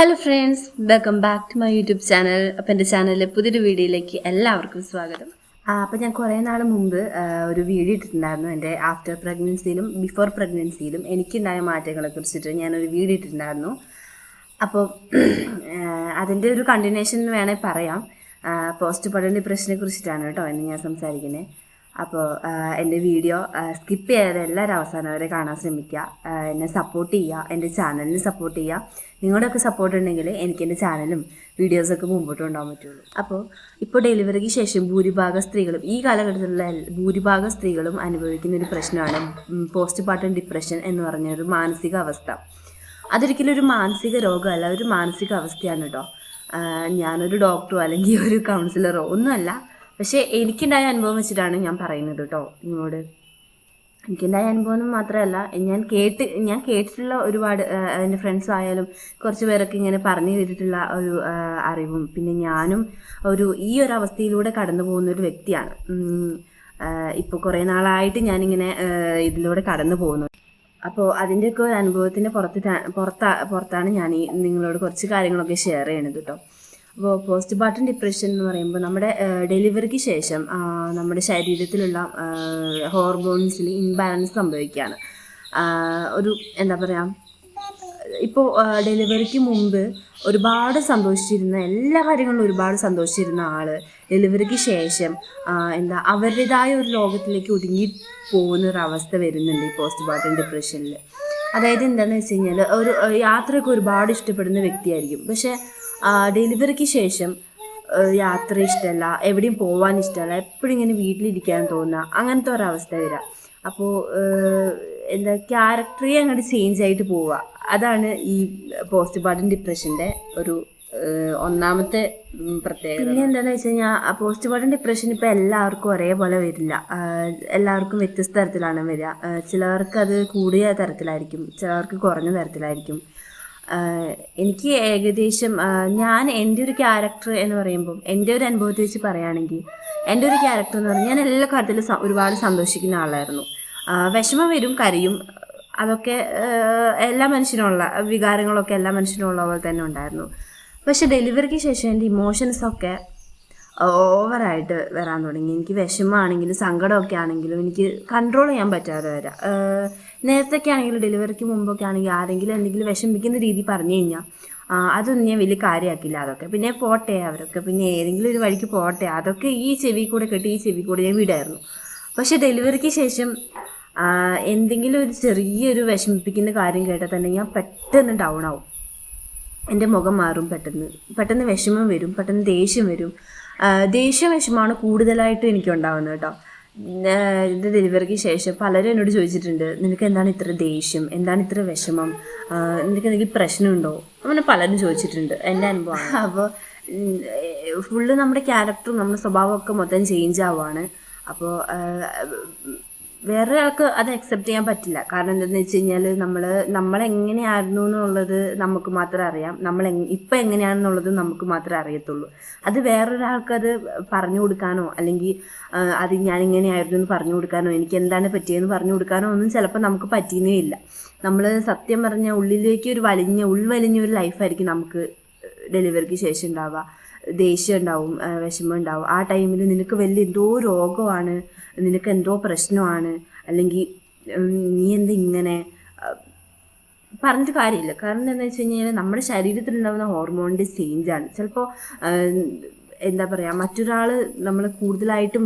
Hello friends welcome back to my YouTube channel അപ്പം എന്റെ ചാനലിലെ പുതിയൊരു വീഡിയോയിലേക്ക് എല്ലാവർക്കും സ്വാഗതം. അപ്പം ഞാൻ കുറേ നാൾ മുമ്പ് ഒരു വീഡിയോ ഇട്ടിട്ടുണ്ടായിരുന്നു. എന്റെ ആഫ്റ്റർ പ്രഗ്നൻസിയിലും ബിഫോർ പ്രഗ്നൻസിയിലും എനിക്കുണ്ടായ മാറ്റങ്ങളെ കുറിച്ചിട്ട് ഞാനൊരു വീഡിയോ ഇട്ടിട്ടുണ്ടായിരുന്നു. അപ്പോൾ അതിന്റെ ഒരു കണ്ടിന്യൂഷൻ വേണേൽ പറയാം. പോസ്റ്റ് പഠന ഡിപ്രഷനെ കുറിച്ചിട്ടാണ് കേട്ടോ എന്ന് ഞാൻ സംസാരിക്കുന്നത്. അപ്പോൾ എന്റെ വീഡിയോ സ്കിപ്പ് ചെയ്യാതെ എല്ലാവരും അവസാനം വരെ കാണാൻ ശ്രമിക്കുക. എന്നെ സപ്പോർട്ട് ചെയ്യുക എന്റെ ചാനലിന് സപ്പോർട്ട് ചെയ്യുക. നിങ്ങളുടെയൊക്കെ സപ്പോർട്ട് ഉണ്ടെങ്കിൽ എനിക്ക് എന്റെ ചാനലും വീഡിയോസൊക്കെ മുമ്പോട്ട് കൊണ്ടുപോകാൻ പറ്റുള്ളൂ. അപ്പോൾ ഇപ്പോൾ ഡെലിവറിക്ക് ശേഷം ഭൂരിഭാഗം സ്ത്രീകളും ഈ കാലഘട്ടത്തിലുള്ള ഭൂരിഭാഗ സ്ത്രീകളും അനുഭവിക്കുന്ന ഒരു പ്രശ്നമാണ് പോസ്റ്റ് പാർട്ടം ഡിപ്രഷൻ എന്ന് പറഞ്ഞ ഒരു മാനസിക അവസ്ഥ. അതൊരിക്കലും ഒരു മാനസിക രോഗമല്ല ഒരു മാനസിക അവസ്ഥയാണ് കേട്ടോ ഞാനൊരു ഡോക്ടറോ അല്ലെങ്കിൽ ഒരു കൗൺസിലറോ ഒന്നുമല്ല. പക്ഷേ എനിക്കുണ്ടായ അനുഭവം വെച്ചിട്ടാണ് ഞാൻ പറയുന്നത് കേട്ടോ നിങ്ങളോട്. എനിക്കുണ്ടായ അനുഭവം എന്ന് മാത്രമല്ല ഞാൻ കേട്ട് ഞാൻ കേട്ടിട്ടുള്ള ഒരുപാട് എന്റെ ഫ്രണ്ട്സ് ആയാലും കുറച്ച് പേരൊക്കെ ഇങ്ങനെ പറഞ്ഞു കേട്ടിട്ടുള്ള ഒരു അറിവും. പിന്നെ ഞാനും ഒരു ഈ ഒരു അവസ്ഥയിലൂടെ കടന്നു പോകുന്ന ഒരു വ്യക്തിയാണ്. ഇപ്പോൾ കുറേ നാളായിട്ട് ഞാനിങ്ങനെ ഇതിലൂടെ കടന്നു പോകുന്നു. അപ്പോൾ അതിന്റെയൊക്കെ ഒരു അനുഭവത്തിന്റെ പുറത്തിട്ടാണ് പുറത്താ പുറത്താണ് ഞാൻ ഈ നിങ്ങളോട് കുറച്ച് കാര്യങ്ങളൊക്കെ ഷെയർ ചെയ്യണത് കേട്ടോ. അപ്പോൾ പോസ്റ്റ് പാർട്ടം ഡിപ്രഷൻ എന്ന് പറയുമ്പോൾ നമ്മുടെ ഡെലിവറിക്ക് ശേഷം നമ്മുടെ ശരീരത്തിലുള്ള ഹോർമോൺസിൽ ഇംബാലൻസ് സംഭവിക്കുകയാണ് ഒരു എന്താ പറയുക ഇപ്പോൾ ഡെലിവറിക്ക് മുമ്പ് ഒരുപാട് സന്തോഷിച്ചിരുന്ന എല്ലാ കാര്യങ്ങളും ഒരുപാട് സന്തോഷിച്ചിരുന്ന ആൾ ഡെലിവറിക്ക് ശേഷം എന്താ അവരുടേതായ ഒരു ലോകത്തിലേക്ക് ഒതുങ്ങി പോകുന്ന ഒരു അവസ്ഥ വരുന്നുണ്ട് ഈ പോസ്റ്റ് പാർട്ടം ഡിപ്രഷനിൽ അതായത് എന്താണെന്ന് വെച്ച് കഴിഞ്ഞാൽ ഒരു യാത്രയൊക്കെ ഒരുപാട് ഇഷ്ടപ്പെടുന്ന വ്യക്തിയായിരിക്കും. പക്ഷേ ഡെലിവറിക്ക് ശേഷം യാത്ര ഇഷ്ടമല്ല എവിടെയും പോകാൻ ഇഷ്ടമല്ല എപ്പോഴും ഇങ്ങനെ വീട്ടിലിരിക്കാൻ തോന്നുക അങ്ങനത്തെ ഒരവസ്ഥ വരിക അപ്പോൾ എന്താ ക്യാരക്ടറേ അങ്ങോട്ട് ചേഞ്ച് ആയിട്ട് പോവുക അതാണ് ഈ പോസ്റ്റ് പാർട്ടം ഡിപ്രഷന്റെ ഒരു ഒന്നാമത്തെ പ്രത്യേകത. പിന്നെ എന്താണെന്ന് വെച്ച് കഴിഞ്ഞാൽ പോസ്റ്റ് പാർട്ടം ഡിപ്രഷൻ ഇപ്പോൾ എല്ലാവർക്കും ഒരേപോലെ വരില്ല. എല്ലാവർക്കും വ്യത്യസ്ത തരത്തിലാണ് വരിക. ചിലവർക്ക് അത് കൂടിയ തരത്തിലായിരിക്കും ചിലവർക്ക് കുറഞ്ഞ തരത്തിലായിരിക്കും. എനിക്ക് ഏകദേശം ഞാൻ എന്റെ ഒരു ക്യാരക്ടർ എന്ന് പറയുമ്പം എന്റെ ഒരു അനുഭവത്തെ വെച്ച് പറയുകയാണെങ്കിൽ എന്റെ ഒരു ക്യാരക്ടർ എന്ന് പറഞ്ഞാൽ ഞാൻ എല്ലാ കാര്യത്തിലും ഒരുപാട് സന്തോഷിക്കുന്ന ആളായിരുന്നു. വിഷമം വരും കരയും അതൊക്കെ എല്ലാ മനുഷ്യനുമുള്ള വികാരങ്ങളൊക്കെ എല്ലാ മനുഷ്യനുമുള്ള പോലെ തന്നെ ഉണ്ടായിരുന്നു. പക്ഷെ ഡെലിവറിക്ക് ശേഷം എന്റെ ഇമോഷൻസൊക്കെ ഓവറായിട്ട് വരാൻ തുടങ്ങി. എനിക്ക് വിഷമമാണെങ്കിലും സങ്കടമൊക്കെ ആണെങ്കിലും എനിക്ക് കൺട്രോൾ ചെയ്യാൻ പറ്റാതെ വരാം. ആഹ് നേരത്തൊക്കെ ആണെങ്കിലും ഡെലിവറിക്ക് മുമ്പൊക്കെ ആണെങ്കിൽ ആരെങ്കിലും എന്തെങ്കിലും വിഷമിക്കുന്ന രീതി പറഞ്ഞു കഴിഞ്ഞാൽ അതൊന്നും ഞാൻ വലിയ കാര്യമാക്കില്ല അതൊക്കെ പിന്നെ പോട്ടെ അവരൊക്കെ പിന്നെ ഏതെങ്കിലും ഒരു വഴിക്ക് പോട്ടെ. അതൊക്കെ ഈ ചെവി കൂടെ കെട്ടി ഈ ചെവി കൂടെ ഞാൻ വിടായിരുന്നു. പക്ഷെ ഡെലിവറിക്ക് ശേഷം എന്തെങ്കിലും ഒരു ചെറിയൊരു വിഷമിപ്പിക്കുന്ന കാര്യം കേട്ടാൽ തന്നെ ഞാൻ പെട്ടെന്ന് ഡൗൺ ആവും. എന്റെ മുഖം മാറും പെട്ടെന്ന്. പെട്ടെന്ന് വിഷമം വരും പെട്ടെന്ന് ദേഷ്യം വരും. ദേഷ്യ വിഷമമാണ് കൂടുതലായിട്ടും എനിക്ക് ഉണ്ടാവുന്നത് കേട്ടോ. ഇത് ഡെലിവറിക്ക് ശേഷം പലരും എന്നോട് ചോദിച്ചിട്ടുണ്ട് നിനക്ക് എന്താണ് ഇത്ര ദേഷ്യം? എന്താണ് ഇത്ര വിഷമം? നിനക്ക് എന്തെങ്കിലും പ്രശ്നമുണ്ടോ? അങ്ങനെ പലരും ചോദിച്ചിട്ടുണ്ട് എന്റെ അനുഭവം അപ്പോൾ ഫുള്ള് നമ്മുടെ ക്യാരക്ടറും നമ്മുടെ സ്വഭാവമൊക്കെ മൊത്തം ചേഞ്ച് ആവുകയാണ് അപ്പോൾ വേറെ ആൾക്ക് അത് അക്സെപ്റ്റ് ചെയ്യാൻ പറ്റില്ല. കാരണം എന്താണെന്ന് വെച്ച് കഴിഞ്ഞാൽ നമ്മൾ നമ്മളെങ്ങനെയായിരുന്നു എന്നുള്ളത് നമുക്ക് മാത്രമേ അറിയാം. നമ്മൾ ഇപ്പം എങ്ങനെയാണെന്നുള്ളത് നമുക്ക് മാത്രമേ അറിയത്തുള്ളൂ. അത് വേറൊരാൾക്ക് അത് പറഞ്ഞു കൊടുക്കാനോ അല്ലെങ്കിൽ അത് ഞാൻ ഇങ്ങനെയായിരുന്നു എന്ന് പറഞ്ഞു കൊടുക്കാനോ എനിക്ക് എന്താണ് പറ്റിയതെന്ന് പറഞ്ഞു കൊടുക്കാനോ ഒന്നും ചിലപ്പോൾ നമുക്ക് പറ്റിയെന്നേ ഇല്ല. നമ്മൾ സത്യം പറഞ്ഞ ഉള്ളിലേക്ക് ഒരു വലിഞ്ഞ ഉൾവലിഞ്ഞ ഒരു ലൈഫായിരിക്കും നമുക്ക് ഡെലിവറിക്ക് ശേഷം ഉണ്ടാവുക. ദേഷ്യം ഉണ്ടാവും വിഷമം ഉണ്ടാവും. ആ ടൈമിൽ നിനക്ക് വലിയ എന്തോ രോഗമാണ് നിനക്ക് എന്തോ പ്രശ്നമാണ് അല്ലെങ്കിൽ നീ എന്താ ഇങ്ങനെ പറഞ്ഞിട്ട് കാര്യമില്ല. കാരണം എന്താണെന്ന് വെച്ച് കഴിഞ്ഞാൽ നമ്മുടെ ശരീരത്തിലുണ്ടാകുന്ന ഹോർമോണിന്റെ ചേഞ്ചാണ് ചിലപ്പോൾ എന്താ പറയുക മറ്റൊരാൾ നമ്മൾ കൂടുതലായിട്ടും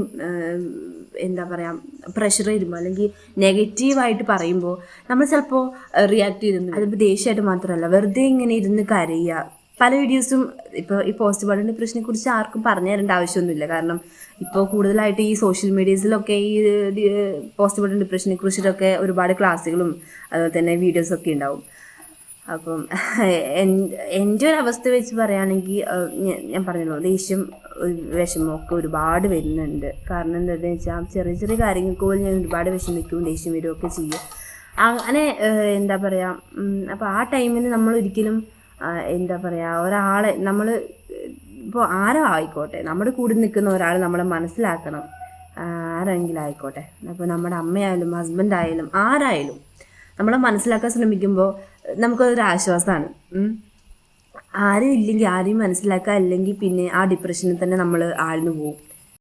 എന്താ പറയുക പ്രഷർ ചെയ്യുമ്പോൾ അല്ലെങ്കിൽ നെഗറ്റീവായിട്ട് പറയുമ്പോൾ നമ്മൾ ചിലപ്പോൾ റിയാക്ട് ചെയ്തിരുന്നു അതിപ്പോൾ ദേഷ്യമായിട്ട് മാത്രമല്ല വെറുതെ ഇങ്ങനെ ഇരുന്ന് കരയുക പല വീഡിയോസും ഇപ്പോൾ ഈ പോസ്റ്റ് മോഡേൺ ഡിപ്രഷനെ കുറിച്ച് ആർക്കും പറഞ്ഞു തരേണ്ട ആവശ്യമൊന്നുമില്ല. കാരണം ഇപ്പോൾ കൂടുതലായിട്ട് ഈ സോഷ്യൽ മീഡിയസിലൊക്കെ ഈ പോസ്റ്റ് മോഡേൺ ഡിപ്രഷനെ കുറിച്ചിട്ടൊക്കെ ഒരുപാട് ക്ലാസ്സുകളും അതുപോലെ തന്നെ വീഡിയോസൊക്കെ ഉണ്ടാവും. അപ്പം എൻ- എന്റെ ഒരു അവസ്ഥ വെച്ച് പറയുകയാണെങ്കിൽ ഞാൻ പറഞ്ഞല്ലോ ദേഷ്യം വിഷമമൊക്കെ ഒരുപാട് വരുന്നുണ്ട്. കാരണം എന്താണെന്ന് വെച്ചാൽ ചെറിയ ചെറിയ കാര്യങ്ങൾക്ക് പോലും ഞാൻ ഒരുപാട് വിഷമിക്കും ദേഷ്യം വരികയൊക്കെ ചെയ്യും. അങ്ങനെ എന്താ പറയുക അപ്പോൾ ആ ടൈമിൽ നമ്മൾ ഒരിക്കലും എന്താ പറയുക ഒരാളെ നമ്മൾ ഇപ്പോൾ ആരോ ആയിക്കോട്ടെ നമ്മുടെ കൂടെ നിൽക്കുന്ന ഒരാൾ നമ്മളെ മനസ്സിലാക്കണം. ആരെങ്കിലും ആയിക്കോട്ടെ. അപ്പോൾ നമ്മുടെ അമ്മയായാലും ഹസ്ബൻഡ് ആയാലും ആരായാലും നമ്മളെ മനസ്സിലാക്കാൻ ശ്രമിക്കുമ്പോൾ നമുക്കതൊരു ആശ്വാസമാണ് ആരും ഇല്ലെങ്കിൽ ആരെയും മനസ്സിലാക്കുക അല്ലെങ്കിൽ പിന്നെ ആ ഡിപ്രഷനിൽ തന്നെ നമ്മൾ ആഴ്ന്നു പോകും